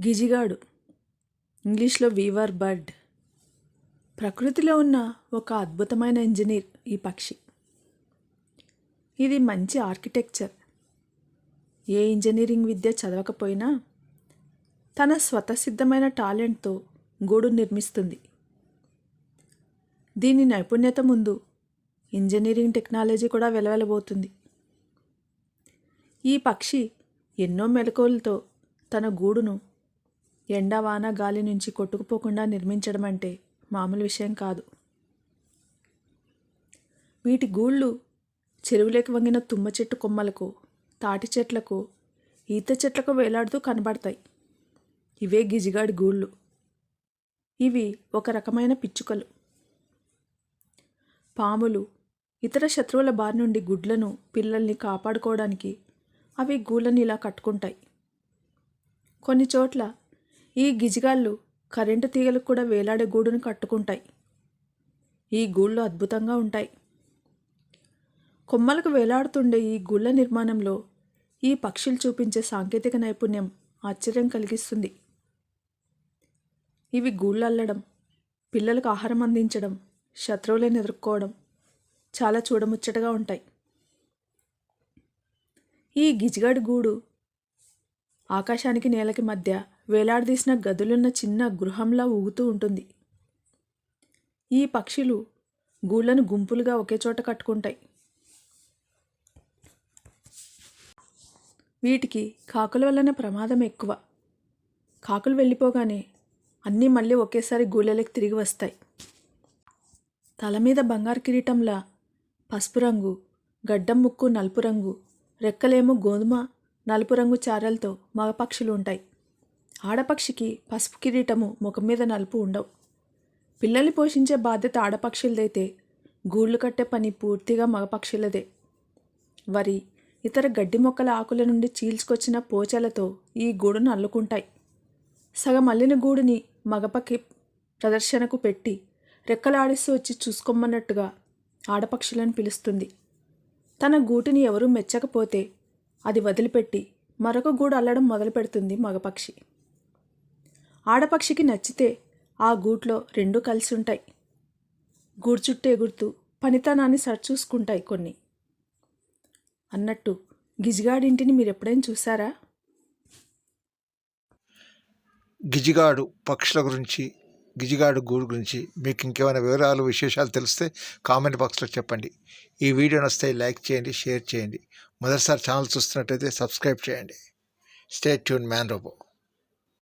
గిజిగాడు. ఇంగ్లీష్లో Weaver bird ప్రకృతిలో ఉన్న ఒక అద్భుతమైన ఇంజనీర్ ఈ పక్షి. ఇది మంచి ఆర్కిటెక్చర్. ఏ ఇంజనీరింగ్ విద్య చదవకపోయినా తన స్వతసిద్ధమైన టాలెంట్తో గూడు నిర్మిస్తుంది. దీని నైపుణ్యత ముందు ఇంజనీరింగ్ టెక్నాలజీ కూడా వెలవెలబోతుంది. ఈ పక్షి ఎన్నో మెలకువలతో తన గూడును ఎండవాన గాలి నుంచి కొట్టుకుపోకుండా నిర్మించడం అంటే మామూలు విషయం కాదు. వీటి గూళ్ళు చెరువులోకి వంగిన తుమ్మ చెట్టు కొమ్మలకు తాటి చెట్లకు ఈత చెట్లకు వేలాడుతూ కనబడతాయి. ఇవే గిజిగాడి గూళ్ళు. ఇవి ఒక రకమైన పిచ్చుకలు. పాములు ఇతర శత్రువుల బారి నుండి గుడ్లను పిల్లల్ని కాపాడుకోవడానికి అవి గూళ్ళని ఇలా కట్టుకుంటాయి. కొన్ని చోట్ల ఈ గిజిగాళ్ళు కరెంటు తీగలకు కూడా వేలాడే గూడును కట్టుకుంటాయి. ఈ గూళ్ళు అద్భుతంగా ఉంటాయి. కొమ్మలకు వేలాడుతుండే ఈ గుళ్ళ నిర్మాణంలో ఈ పక్షులు చూపించే సాంకేతిక నైపుణ్యం ఆశ్చర్యం కలిగిస్తుంది. ఇవి గూళ్ళు అల్లడం పిల్లలకు ఆహారం అందించడం శత్రువులను ఎదుర్కోవడం చాలా చూడముచ్చటగా ఉంటాయి. ఈ గిజిగాడి గూడు ఆకాశానికి నేలకి మధ్య వేలాడదీసిన గదులున్న చిన్న గృహంలా ఊగుతూ ఉంటుంది. ఈ పక్షులు గూళ్ళను గుంపులుగా ఒకే చోట కట్టుకుంటాయి. వీటికి కాకుల వలన ప్రమాదం ఎక్కువ. కాకులు వెళ్ళిపోగానే అన్నీ మళ్ళీ ఒకేసారి గూళ్ళలోకి తిరిగి వస్తాయి. తల మీద బంగారు కిరీటంలా పసుపు రంగు గడ్డం ముక్కు నలుపు రంగు రెక్కలేమో గోధుమ నలుపు రంగు చారలతో మగపక్షులు ఉంటాయి. ఆడపక్షికి పసుపు కిరీటము ముఖం మీద నలుపు ఉండవు. పిల్లల్ని పోషించే బాధ్యత ఆడపక్షులదైతే గూళ్ళు కట్టే పని పూర్తిగా మగపక్షులదే. వరి ఇతర గడ్డి మొక్కల ఆకుల నుండి చీల్చుకొచ్చిన పోచలతో ఈ గూడును అల్లుకుంటాయి. సగం అల్లిన గూడుని మగపకి ప్రదర్శనకు పెట్టి రెక్కలాడిస్తూ వచ్చి చూసుకోమన్నట్టుగా ఆడపక్షులను పిలుస్తుంది. తన గూటిని ఎవరూ మెచ్చకపోతే అది వదిలిపెట్టి మరొక గూడు అల్లడం మొదలు పెడుతుంది మగపక్షి. ఆడపక్షికి నచ్చితే ఆ గూట్లో రెండు కలిసి ఉంటాయి గూడు గుర్తు పనితనాన్ని సరిచూసుకుంటాయి కొన్ని. అన్నట్టు గిజిగాడింటిని మీరు ఎప్పుడైనా చూసారా గిజిగాడు పక్షుల గురించి గిజిగాడు గూడు గురించి మీకు ఇంకేమైనా వివరాలు విశేషాలు తెలిస్తే కామెంట్ బాక్స్లో చెప్పండి. ఈ వీడియో నస్తే లైక్ చేయండి షేర్ చేయండి. మొదటిసారి ఛానల్ చూస్తున్నట్టయితే సబ్స్క్రైబ్ చేయండి. Stay tune man robo.